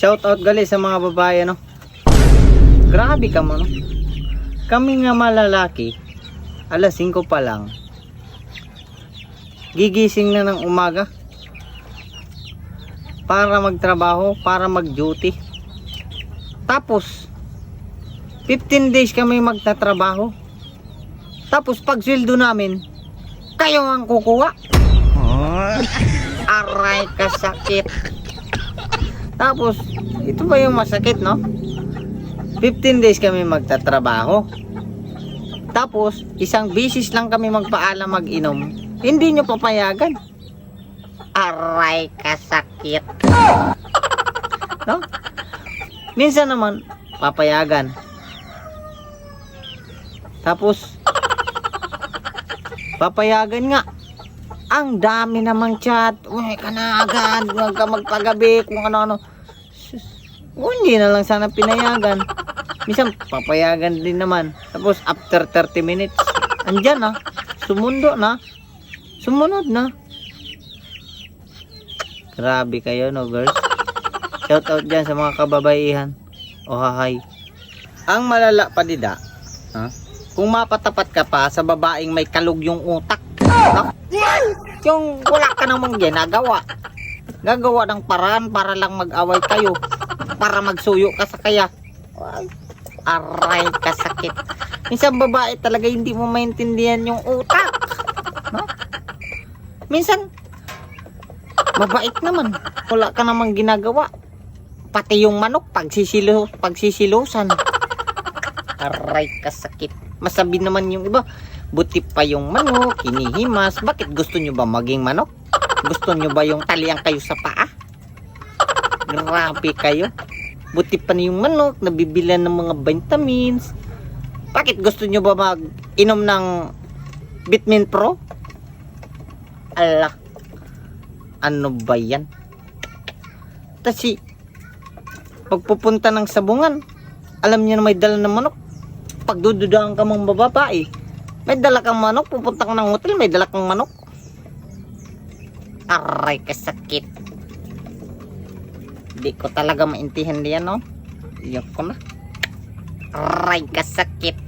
Shout out gali sa mga babae no. Grabe ka mo no. Kami nga malalaki, alas 5 pa lang. Gigising na ng umaga para magtrabaho, para mag-duty. Tapos 15 days kami magtatrabaho. Tapos pag sweldo namin, kayo ang kukuha. Aray kasakit. Tapos, ito ba yung masakit, no? 15 days kami magtatrabaho. Tapos, isang bisis lang kami magpaalam mag-inom. Hindi nyo papayagan. Aray kasakit. No? Minsan naman, papayagan. Tapos, papayagan nga. Ang dami namang chat. Uy, ka na agad. Huwag ka magpagabi. Kung ano-ano. Oh, hindi na lang sana pinayagan. Minsan, papayagan din naman. Tapos, after 30 minutes, andyan na. Sumundo na. Sumunod na. Grabe kayo, no, girls? Shout out dyan sa mga kababaihan. O hahay. Ang malala pa dida, ha? kung mapatapat ka pa sa babaeng may kalug yung utak? Yung wala ka namang ginagawa. Gagawa ng paraan para lang mag-away kayo. Para magsuyo ka sa kaya. Ay, aray kasakit. Minsan babae talaga hindi mo maintindihan yung utak. No? Minsan, mabait naman. Wala ka namang ginagawa. Pati yung manok, pagsisilo, pagsisilusan. Aray kasakit. Masabi naman yung iba, buti pa yung manok, hinihimas. Bakit gusto nyo ba maging manok? Gusto nyo ba yung taliang kayo sa paa? Grabe kayo. Buti pa na yung manok, nabibilan ng mga vitamins. Bakit gusto nyo ba mag-inom ng Bitmin Pro? Ala. Ano ba yan? Kasi, pagpupunta ng sabungan, alam niyo na may dala ng manok. Pagdududaan ka mong babae, may dala kang manok, pupunta ka ng hotel, may dala kang manok. Aray, kasakit. Hindi ko talaga maintindihan yan, no? Iyak ko na. Aray, kasakit.